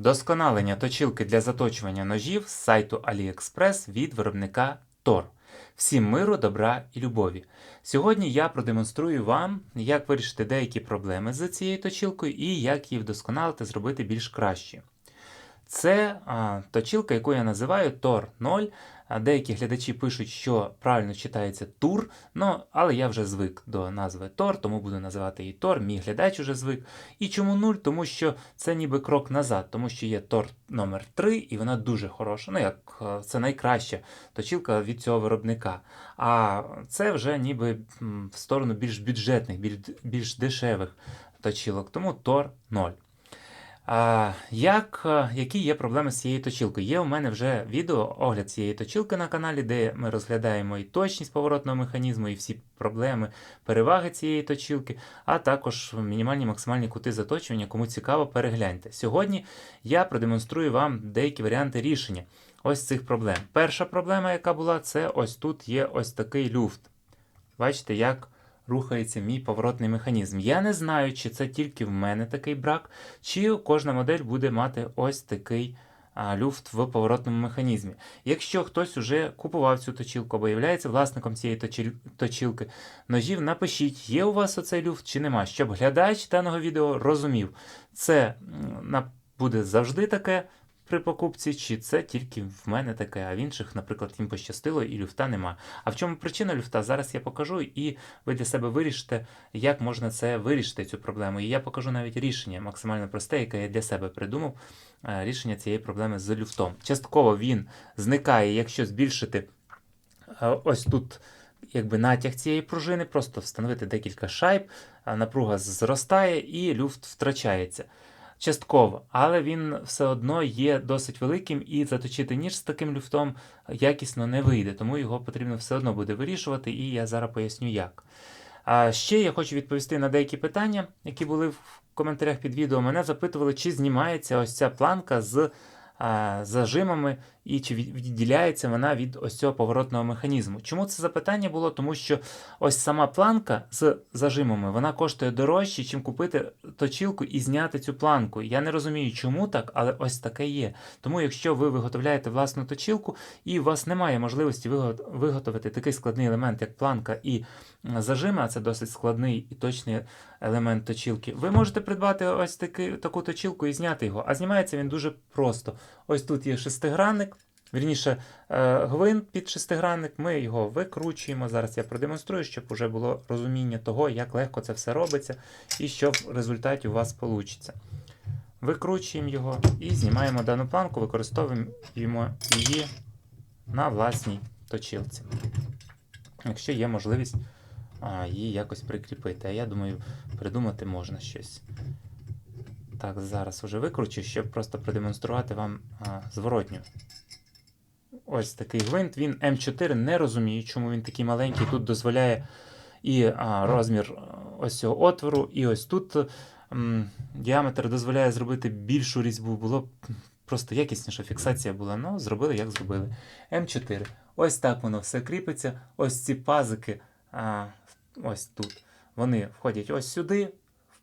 Досконалення точилки для заточування ножів з сайту AliExpress від виробника Tor. Всім миру, добра і любові. Сьогодні я продемонструю вам, як вирішити деякі проблеми з цією точилкою і як її вдосконалити, зробити більш краще. Це а, точилка, яку я називаю Tor 0. Деякі глядачі пишуть, що правильно читається Тур, ну, але я вже звик до назви Тор, тому буду називати її Тор. Мій глядач уже звик. І чому 0? Тому що це ніби крок назад, тому що є Тор номер 3 і вона дуже хороша. Ну, як е, це найкраща точилка від цього виробника. А це вже ніби в сторону більш бюджетних, більш, дешевих точилок. Тому Тор 0. Як, е, які є проблеми з цією точилкою? Є у мене вже відео, огляд цієї точилки на каналі, де ми розглядаємо і точність поворотного механізму, і всі проблеми, переваги цієї точилки, а також мінімальні максимальні кути заточування. Кому цікаво, перегляньте. Сьогодні я продемонструю вам деякі варіанти рішення ось цих проблем. Перша проблема, яка була, це ось тут є ось такий люфт. Бачите, як рухається мій поворотний механізм. Я не знаю, чи це тільки в мене такий брак, чи кожна модель буде мати ось такий люфт в поворотному механізмі. Якщо хтось уже купував цю точилку або є власником цієї точилки ножів, напишіть, є у вас оцей люфт чи нема, щоб глядач даного відео розумів, це буде завжди таке. При покупці, чи це тільки в мене таке, а в інших, наприклад, їм пощастило і люфта нема. А в чому причина люфта? Зараз я покажу, і ви для себе вирішите, як можна це вирішити, цю проблему. І я покажу навіть рішення максимально просте, яке я для себе придумав. е, Рішення цієї проблеми з люфтом. Частково він зникає, якщо збільшити е, ось тут. Якби натяг цієї пружини, просто встановити декілька шайб, напруга зростає і люфт втрачається. Частково, але він все одно є досить великим, і заточити ніж з таким люфтом якісно не вийде, тому його потрібно все одно буде вирішувати, і я зараз поясню як. А ще я хочу відповісти на деякі питання, які були в коментарях під відео. Мене запитували, чи знімається ось ця планка з а, зажимами і чи відділяється вона від ось цього поворотного механізму. Чому це запитання було? Тому що ось сама планка з зажимами вона коштує дорожче, чим купити точилку і зняти цю планку. Я не розумію, чому так, але ось таке є. Тому, якщо ви виготовляєте власну точилку і у вас немає можливості виготовити такий складний елемент, як планка і зажими, а це досить складний і точний елемент точилки, ви можете придбати ось таки, таку точилку і зняти його. А знімається він дуже просто. Ось тут є шестигранник. Вірніше, е, гвинт під шестигранник, ми його викручуємо. Зараз я продемонструю, щоб вже було розуміння того, як легко це все робиться, і що в результаті у вас вийде. Викручуємо його і знімаємо дану планку, використовуємо її на власній точилці. Якщо є можливість її якось прикріпити. А я думаю, придумати можна щось. Так, зараз вже викручу, щоб просто продемонструвати вам а, зворотню. Ось такий гвинт. Він М4 не розумію, чому він такий маленький. Тут дозволяє і а, розмір ось цього отвору, і ось тут м, діаметр дозволяє зробити більшу різьбу. Було просто якісніша фіксація була. Ну, зробили, як зробили. М4. Ось так воно все кріпиться. Ось ці пазики, а, ось тут. Вони входять ось сюди,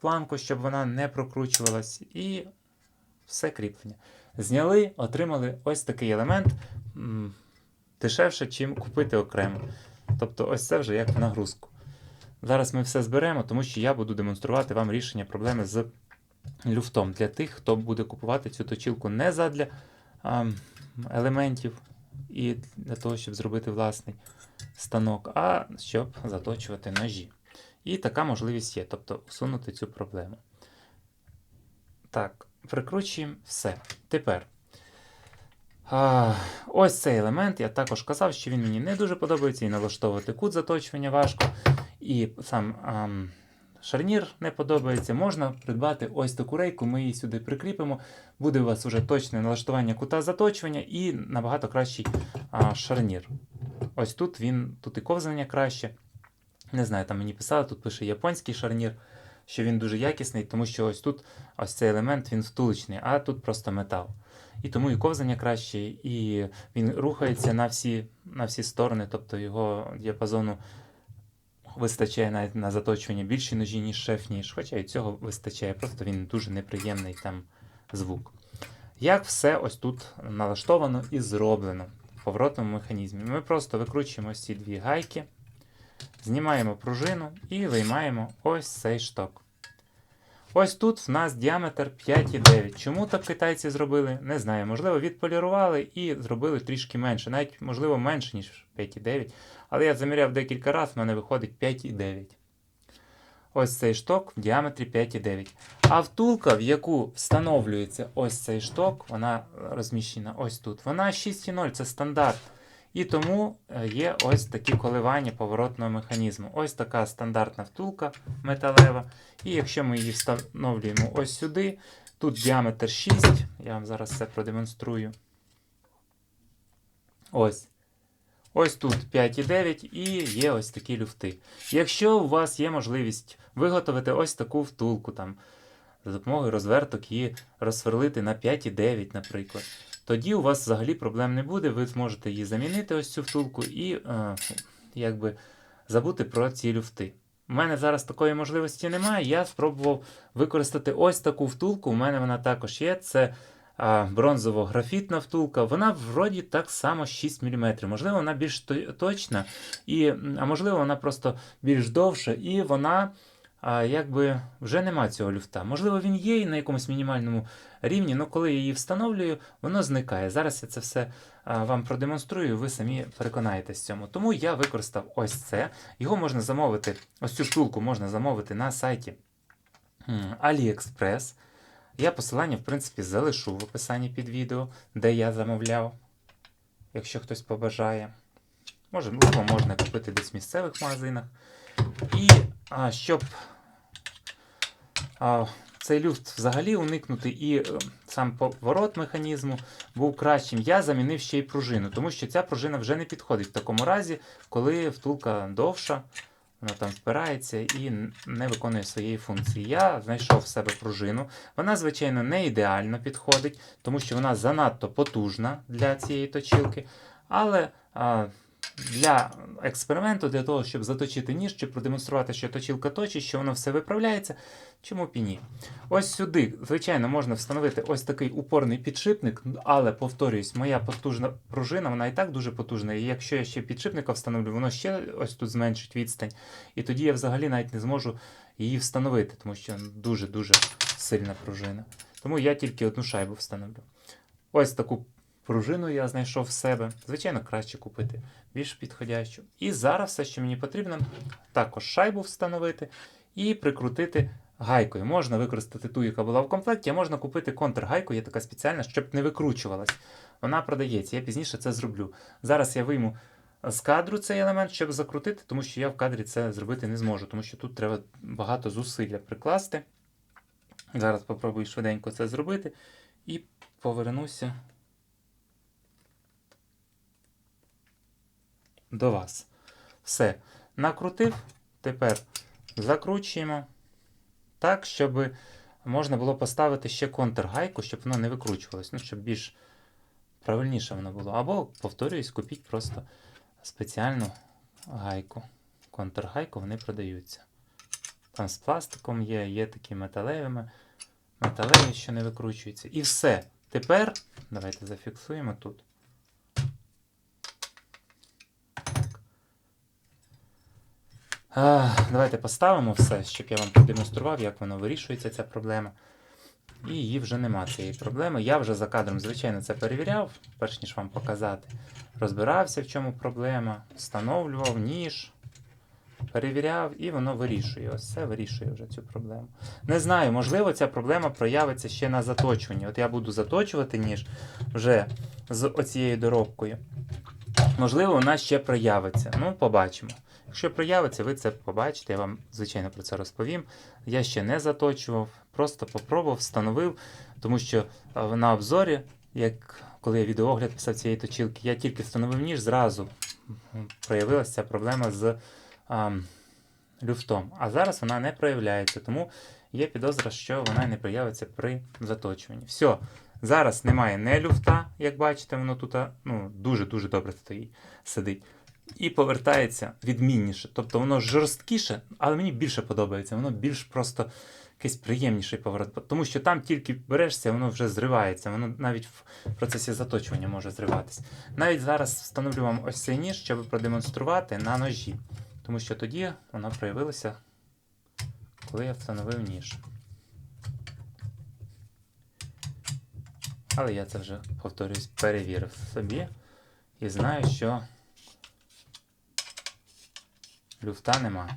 планку, щоб вона не прокручувалась, і все кріплення. Зняли, отримали ось такий елемент дешевше, чим купити окремо. Тобто, ось це вже як в нагрузку. Зараз ми все зберемо, тому що я буду демонструвати вам рішення проблеми з люфтом для тих, хто буде купувати цю точилку не задля а, елементів і для того, щоб зробити власний станок, а щоб заточувати ножі. І така можливість є, тобто усунути цю проблему. Так, прикручуємо все. Тепер. А, ось цей елемент. Я також казав, що він мені не дуже подобається, і налаштовувати кут заточування важко. І сам ам, шарнір не подобається. Можна придбати ось таку рейку, ми її сюди прикріпимо. Буде у вас вже точне налаштування кута заточування і набагато кращий а, шарнір. Ось тут він, тут і ковзання краще. Не знаю, там мені писали, тут пише японський шарнір, що він дуже якісний, тому що ось тут ось цей елемент він втулочний, а тут просто метал. І тому і ковзання краще, і він рухається на всі, на всі сторони, тобто його діапазону вистачає навіть на заточування більші ножі, ніж шеф ніж. Хоча і цього вистачає, просто він дуже неприємний там звук. Як все ось тут налаштовано і зроблено в поворотному механізмі. Ми просто викручуємо ці дві гайки, знімаємо пружину і виймаємо ось цей шток. Ось тут в нас діаметр 5,9. Чому так китайці зробили? Не знаю. Можливо, відполірували і зробили трішки менше. Навіть, можливо, менше, ніж 5,9. Але я заміряв декілька разів, в мене виходить 5,9. Ось цей шток в діаметрі 5,9. А втулка, в яку встановлюється ось цей шток, вона розміщена ось тут. Вона 6,0, це стандарт. І тому е, є ось такі коливання поворотного механізму. Ось така стандартна втулка металева. І якщо ми її встановлюємо ось сюди, тут діаметр 6, я вам зараз це продемонструю. Ось. Ось тут 5,9 і є ось такі люфти. Якщо у вас є можливість виготовити ось таку втулку, там, за допомогою розверток її розсверлити на 5,9, наприклад, тоді у вас взагалі проблем не буде. Ви зможете її замінити, ось цю втулку, і е, якби забути про ці люфти. У мене зараз такої можливості немає. Я спробував використати ось таку втулку. У мене вона також є. Це бронзово-графітна втулка. Вона вроді так само 6 мм. Можливо, вона більш точна, і, а можливо, вона просто більш довша, і вона якби вже нема цього люфта. Можливо, він є на якомусь мінімальному рівні, але коли я її встановлюю, воно зникає. Зараз я це все вам продемонструю, ви самі переконаєтесь в цьому. Тому я використав ось це. Його можна замовити, ось цю втулку можна замовити на сайті AliExpress. Я посилання, в принципі, залишу в описанні під відео, де я замовляв, якщо хтось побажає. Можливо, можна купити десь в місцевих магазинах. І а, щоб цей люфт взагалі уникнути і е, сам поворот механізму був кращим, я замінив ще й пружину, тому що ця пружина вже не підходить в такому разі, коли втулка довша, вона там впирається і не виконує своєї функції. Я знайшов в себе пружину. Вона, звичайно, не ідеально підходить, тому що вона занадто потужна для цієї точилки. Але а, для експерименту, для того, щоб заточити ніж, чи продемонструвати, що точилка точить, що воно все виправляється, чому б і ні. Ось сюди, звичайно, можна встановити ось такий упорний підшипник, але повторюсь, моя потужна пружина, вона і так дуже потужна. І якщо я ще підшипника встановлю, воно ще ось тут зменшить відстань. І тоді я взагалі навіть не зможу її встановити, тому що дуже-дуже сильна пружина. Тому я тільки одну шайбу встановлю. Ось таку пружину я знайшов в себе. Звичайно, краще купити більш підходящу. І зараз все, що мені потрібно, також шайбу встановити і прикрутити гайкою. Можна використати ту, яка була в комплекті, а можна купити контргайку, є така спеціальна, щоб не викручувалась. Вона продається, я пізніше це зроблю. Зараз я вийму з кадру цей елемент, щоб закрутити, тому що я в кадрі це зробити не зможу, тому що тут треба багато зусилля прикласти. Зараз попробую швиденько це зробити і повернуся до вас. Все. Накрутив. Тепер закручуємо так, щоб можна було поставити ще контргайку, щоб воно не викручувалось, ну, щоб більш правильніше воно було. Або, повторююсь, купіть просто спеціальну гайку. Контргайку вони продаються. Там з пластиком є, є такі металевими, металеві, що не викручуються. І все. Тепер давайте зафіксуємо тут. Давайте поставимо все, щоб я вам продемонстрував, як воно вирішується, ця проблема. І її вже нема цієї проблеми. Я вже за кадром, звичайно, це перевіряв, перш ніж вам показати. Розбирався, в чому проблема, встановлював ніж, перевіряв, і воно вирішує. Ось це вирішує вже цю проблему. Не знаю, можливо, ця проблема проявиться ще на заточуванні. От я буду заточувати ніж вже з оцією доробкою. Можливо, вона ще проявиться. Ну, побачимо. Якщо проявиться, ви це побачите, я вам, звичайно, про це розповім. Я ще не заточував, просто попробував, встановив, тому що на обзорі, як коли я відеоогляд писав цієї точилки, я тільки встановив ніж, зразу проявилася ця проблема з а, люфтом. А зараз вона не проявляється, тому є підозра, що вона не проявиться при заточуванні. Все. Зараз немає не люфта, як бачите, воно тут ну, дуже-дуже добре стоїть, сидить. І повертається відмінніше. Тобто воно жорсткіше, але мені більше подобається. Воно більш просто якийсь приємніший поворот, тому що там тільки берешся, воно вже зривається, воно навіть в процесі заточування може зриватись. Навіть зараз встановлю вам ось цей ніж, щоб продемонструвати на ножі, тому що тоді воно проявилося, коли я встановив ніж. Але я це вже, повторюсь, перевірив собі і знаю, що люфта нема.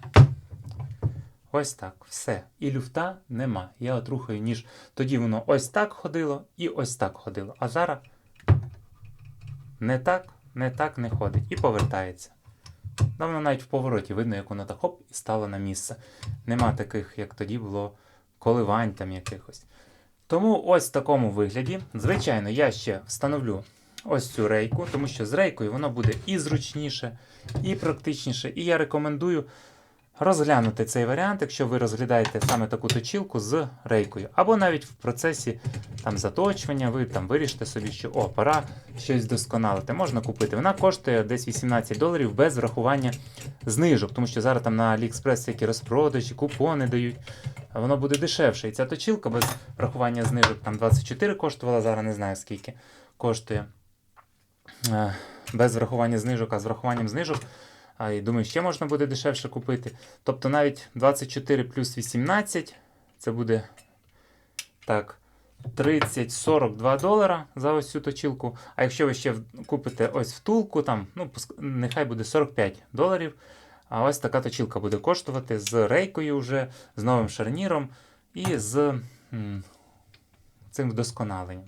Ось так, все. І люфта нема. Я от рухаю ніж. Тоді воно ось так ходило і ось так ходило. А зараз не так, не так не ходить. І повертається. Давно навіть в повороті видно, як воно так хоп і стало на місце. Нема таких, як тоді було, коливань там якихось. Тому ось в такому вигляді. Звичайно, я ще встановлю ось цю рейку, тому що з рейкою воно буде і зручніше, і практичніше. І я рекомендую розглянути цей варіант, якщо ви розглядаєте саме таку точілку з рейкою. Або навіть в процесі там, заточування, ви там вирішите собі, що о, пора щось вдосконалити. Можна купити. Вона коштує десь 18 доларів без врахування знижок, тому що зараз там на AliExpress які розпродажі, купони дають. Воно буде дешевше. І ця точілка без врахування знижок там 24 коштувала, зараз не знаю скільки коштує. Е, Без врахування знижок, а з врахуванням знижок. А і думаю, ще можна буде дешевше купити. Тобто навіть 24 плюс 18 це буде так. 30-42 долара за ось цю точилку. А якщо ви ще купите ось втулку, там, ну, нехай буде 45 доларів. А ось така точилка буде коштувати з рейкою вже, з новим шарніром і з м, цим вдосконаленням.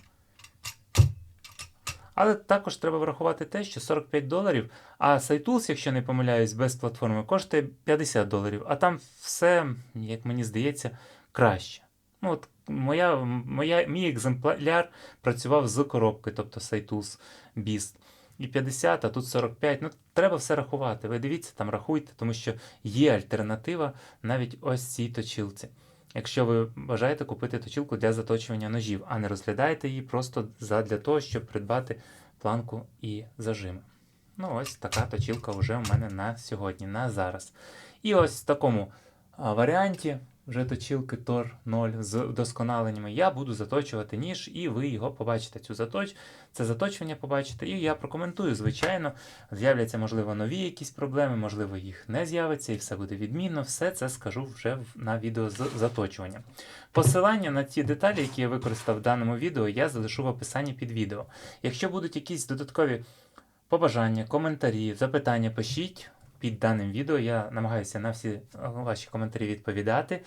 Але також треба врахувати те, що 45 доларів, а SciTools, якщо не помиляюсь, без платформи, коштує 50 доларів. А там все, як мені здається, краще. Ну, от моя, моя, мій екземпляр працював з коробкою, тобто SciTools Beast. І 50, а тут 45. Ну, треба все рахувати. Ви дивіться, там рахуйте, тому що є альтернатива навіть ось цій точилці. Якщо ви бажаєте купити точилку для заточування ножів, а не розглядаєте її просто для того, щоб придбати планку і зажими. Ну, ось така точилка вже у мене на сьогодні, на зараз. І ось в такому варіанті вже точилки Tor 0 з вдосконаленнями я буду заточувати ніж, і ви його побачите. Цю заточ... Це заточування побачите, і я прокоментую, звичайно. З'являться, можливо, нові якісь проблеми, можливо, їх не з'явиться, і все буде відмінно. Все це скажу вже на відео з заточуванням. Посилання на ті деталі, які я використав в даному відео, я залишу в описанні під відео. Якщо будуть якісь додаткові побажання, коментарі, запитання, пишіть під даним відео. Я намагаюся на всі е, ваші коментарі відповідати.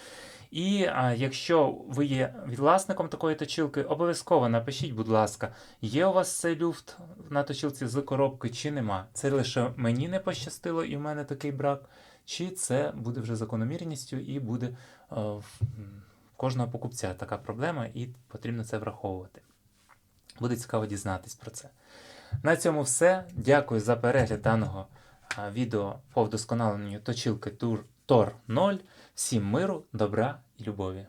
І а, якщо ви є власником такої точилки, обов'язково напишіть, будь ласка, є у вас цей люфт на точилці з коробки чи нема. Це лише мені не пощастило і в мене такий брак, чи це буде вже закономірністю і буде е, в кожного покупця така проблема, і потрібно це враховувати. Буде цікаво дізнатись про це. На цьому все. Дякую за перегляд даного а, відео по вдосконаленню точилки Tor 0. Всім миру, добра і любові.